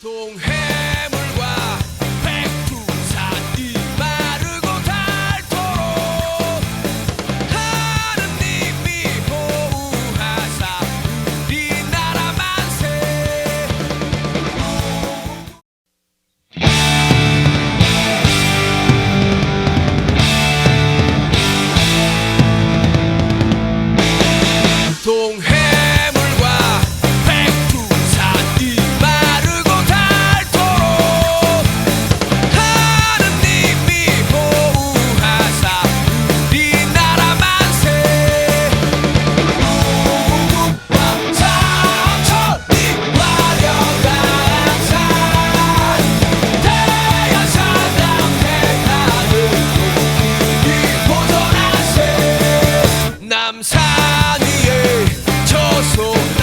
동해 아니에 저속